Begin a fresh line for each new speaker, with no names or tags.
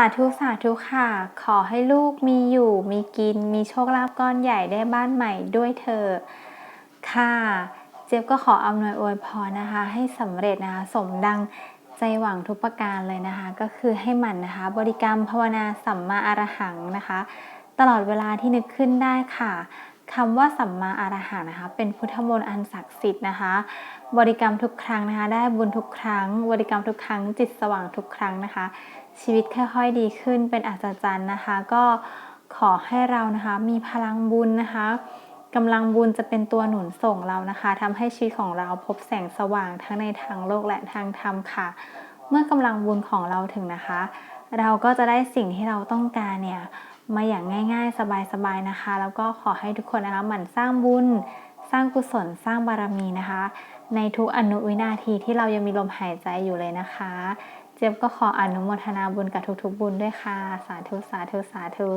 าธุสาธุค่ะ ขอให้ลูกมีอยู่มีกินมีโชคลาภก้อนใหญ่ได้บ้านใหม่ด้วยเธอญค่ะ เจี๊ยบก็ขออำนวยอวยพรนะคะ ให้สำเร็จนะคะ สมดังใจหวังทุกประการเลยนะคะ ก็คือให้หมั่นนะคะ บริกรรมภาวนาสัมมาอรหังนะคะ ตลอดเวลาที่นึกขึ้นได้ค่ะ คำว่าสัมมาอารหังนะคะ เป็นพุทธมนต์อันศักดิ์สิทธิ์นะคะ บริกรรมทุกครั้งนะคะ ได้บุญทุกครั้ง บริกรรมทุกครั้ง จิตสว่างทุกครั้งนะคะ ชีวิตค่อยๆดีขึ้นเป็นอัศจรรย์นะคะ ก็ขอให้เรานะคะมีพลังบุญนะคะกำลังบุญจะเป็นตัวหนุนส่งเรานะคะทำให้ชีวิตของเราพบแสงสว่างทั้งในทางโลกและทางธรรมค่ะ เมื่อกำลังบุญของเราถึงนะคะ เราก็จะได้สิ่งที่เราต้องการเนี่ย มาอย่างง่ายๆ สบายๆนะคะ แล้วก็ขอให้ทุกคนนะคะหมั่นสร้างบุญ สร้างกุศลสร้างบารมีนะคะ ในทุกอนุวินาทีที่เรายังมีลมหายใจอยู่เลยนะคะ เจี๊ยบก็ขออนุโมทนาบุญกับทุกๆบุญด้วยค่ะ สาธุสาธุสาธุ